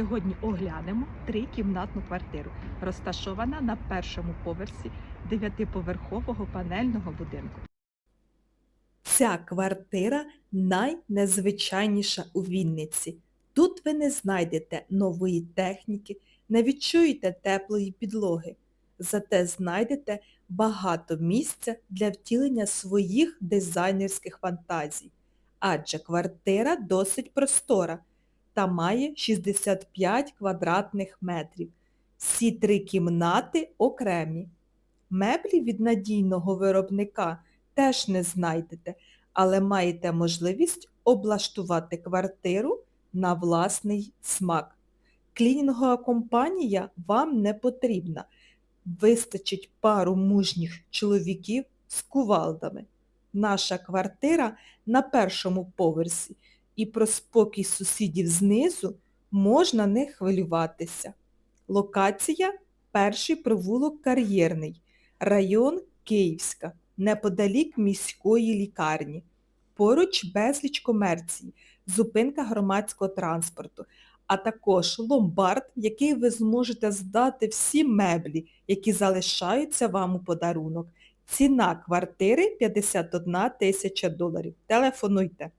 Сьогодні оглянемо трикімнатну квартиру, розташована на першому поверсі дев'ятиповерхового панельного будинку. Ця квартира найнезвичайніша у Вінниці. Тут ви не знайдете нової техніки, не відчуєте теплої підлоги. Зате знайдете багато місця для втілення своїх дизайнерських фантазій. Адже квартира досить простора та має 65 квадратних метрів. Всі три кімнати окремі. Меблі від надійного виробника теж не знайдете, але маєте можливість облаштувати квартиру на власний смак. Клінінгова компанія вам не потрібна. Вистачить пару мужніх чоловіків з кувалдами. Наша квартира на першому поверсі і про спокій сусідів знизу можна не хвилюватися. Локація – перший провулок Кар'єрний, район Київська, неподалік міської лікарні. Поруч безліч комерції, зупинка громадського транспорту, а також ломбард, в який ви зможете здати всі меблі, які залишаються вам у подарунок. Ціна квартири 51 тисяча доларів. Телефонуйте.